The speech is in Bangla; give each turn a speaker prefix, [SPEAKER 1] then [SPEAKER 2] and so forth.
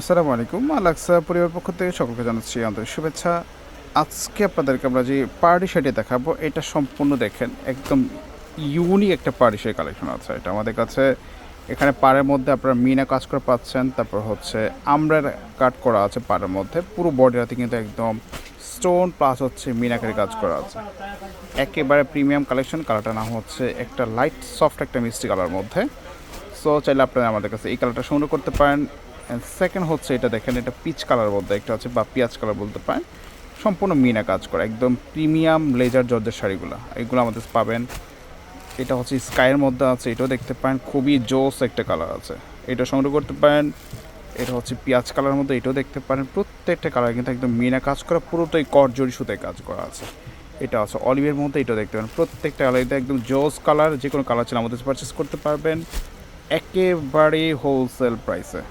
[SPEAKER 1] আসসালামু আলাইকুম। আলাক্সা পরিবার পক্ষ থেকে সকলকে জানাচ্ছি আন্তরিক শুভেচ্ছা। আজকে আপনাদেরকে আমরা যে পার্টি শাড়ি দেখাবো, এটা সম্পূর্ণ দেখেন, একদম ইউনিক একটা পার্টি শাড়ি কালেকশন আছে। এটা আমাদের কাছে, এখানে পাড়ের মধ্যে আপনারা মিনা কাজ করে পাচ্ছেন, তারপর হচ্ছে আমরার কাট করা আছে পাড়ের মধ্যে। পুরো বডিটাতে কিন্তু একদম স্টোন প্লাস হচ্ছে মিনাকারি কাজ করা আছে। একেবারে প্রিমিয়াম কালেকশন কালারটা নাম হচ্ছে একটা লাইট সফট একটা মিষ্টি কালার মধ্যে। সো চাইলে আপনারা আমাদের কাছে এই কালারটা সংগ্রহ করতে পারেন। সেকেন্ড হচ্ছে এটা দেখেন, এটা পিচ কালার মধ্যে একটা হচ্ছে বা পিঁয়াজ কালার বলতে পারেন। সম্পূর্ণ মিনা কাজ করা, একদম প্রিমিয়াম লেজার জর্জের শাড়িগুলো, এগুলো আমাদের পাবেন। এটা হচ্ছে স্কাইয়ের মধ্যে আছে, এটাও দেখতে পারেন, খুবই জোস একটা কালার আছে। এটা সংগ্রহ করতে পারেন, এটা হচ্ছে পেঁয়াজ কালারের মধ্যে, এটাও দেখতে পারেন। প্রত্যেকটা কালার কিন্তু একদম মিনা কাজ করা, পুরোটাই কট জড়ি সুতায় কাজ করা আছে। এটা আছে অলিভের মধ্যে, এটাও দেখতে পারেন। প্রত্যেকটা আলাদা একদম জোস কালার যে কোনো কালার ছিল আমাদের পারচেস করতে পারবেন। একেবারে হোলসেল প্রাইসে